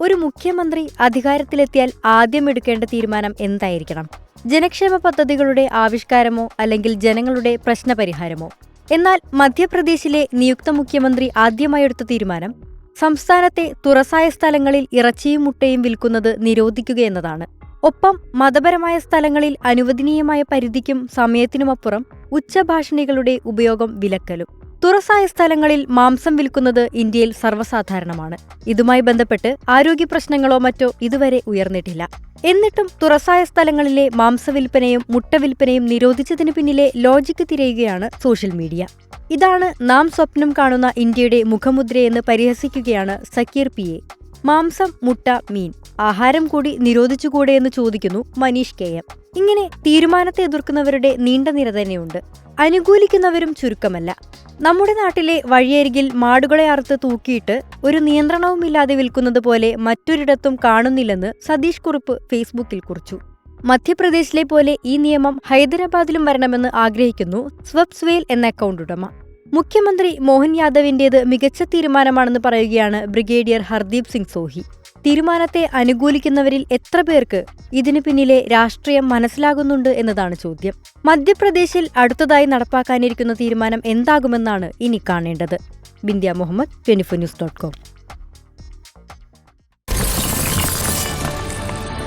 ഒരു മുഖ്യമന്ത്രി അധികാരത്തിലെത്തിയാൽ ആദ്യം എടുക്കേണ്ട തീരുമാനം എന്തായിരിക്കണം? ജനക്ഷേമ പദ്ധതികളുടെ ആവിഷ്കാരമോ അല്ലെങ്കിൽ ജനങ്ങളുടെ പ്രശ്നപരിഹാരമോ? എന്നാൽ മധ്യപ്രദേശിലെ നിയുക്ത മുഖ്യമന്ത്രി ആദ്യമായി എടുത്ത തീരുമാനം സംസ്ഥാനത്തെ തുറസായ സ്ഥലങ്ങളിൽ ഇറച്ചിയും മുട്ടയും വിൽക്കുന്നത് നിരോധിക്കുക എന്നതാണ്. ഒപ്പം മതപരമായ സ്ഥലങ്ങളിൽ അനുവദനീയമായ പരിധിക്കും സമയത്തിനുമപ്പുറം ഉച്ചഭാഷണികളുടെ ഉപയോഗം വിലക്കലും. തുറസായ സ്ഥലങ്ങളിൽ മാംസം വിൽക്കുന്നത് ഇന്ത്യയിൽ സർവസാധാരണമാണ്. ഇതുമായി ബന്ധപ്പെട്ട് ആരോഗ്യ പ്രശ്നങ്ങളോ മറ്റോ ഇതുവരെ ഉയർന്നിട്ടില്ല. എന്നിട്ടും തുറസായ സ്ഥലങ്ങളിലെ മാംസവിൽപ്പനയും മുട്ട വിൽപ്പനയും നിരോധിച്ചതിനു പിന്നിലെ ലോജിക്ക് തിരയുകയാണ് സോഷ്യൽ മീഡിയ. ഇതാണ് നാം സ്വപ്നം കാണുന്ന ഇന്ത്യയുടെ മുഖമുദ്രയെന്ന് പരിഹസിക്കുകയാണ് സക്കീർ പി എ. മാംസം മുട്ട മീൻ. ആഹാരം കൂടി നിരോധിച്ചുകൂടെ എന്ന് ചോദിക്കുന്നു മനീഷ് കെ എം. ഇങ്ങനെ തീരുമാനത്തെ എതിർക്കുന്നവരുടെ നീണ്ട നിര തന്നെയുണ്ട്. അനുകൂലിക്കുന്നവരും ചുരുക്കമല്ല. നമ്മുടെ നാട്ടിലെ വഴിയരികിൽ മാടുകളെ അറുത്ത് തൂക്കിയിട്ട് ഒരു നിയന്ത്രണവുമില്ലാതെ വിൽക്കുന്നത് പോലെ മറ്റൊരിടത്തും കാണുന്നില്ലെന്ന് സതീഷ് കുറുപ്പ് ഫേസ്ബുക്കിൽ കുറിച്ചു. മധ്യപ്രദേശിലെ പോലെ ഈ നിയമം ഹൈദരാബാദിലും വരണമെന്ന് ആഗ്രഹിക്കുന്നു സ്വപ്സ്വേൽ എന്ന അക്കൗണ്ട് ഉടമ. മുഖ്യമന്ത്രി മോഹൻ യാദവിന്റേത് മികച്ച തീരുമാനമാണെന്ന് പറയുകയാണ് ബ്രിഗേഡിയർ ഹർദീപ് സിംഗ് സോഹി. തീരുമാനത്തെ അനുകൂലിക്കുന്നവരിൽ എത്ര പേർക്ക് ഇതിനു പിന്നിലെ രാഷ്ട്രീയം മനസ്സിലാകുന്നുണ്ട് എന്നതാണ് ചോദ്യം. മധ്യപ്രദേശിൽ അടുത്തതായി നടപ്പാക്കാനിരിക്കുന്ന തീരുമാനം എന്താകുമെന്നാണ് ഇനി കാണേണ്ടത്. Bindhya Muhammad twenty news dot com.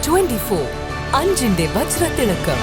24 അഞ്ചിന്റെ വജ്രത്തിളക്കം.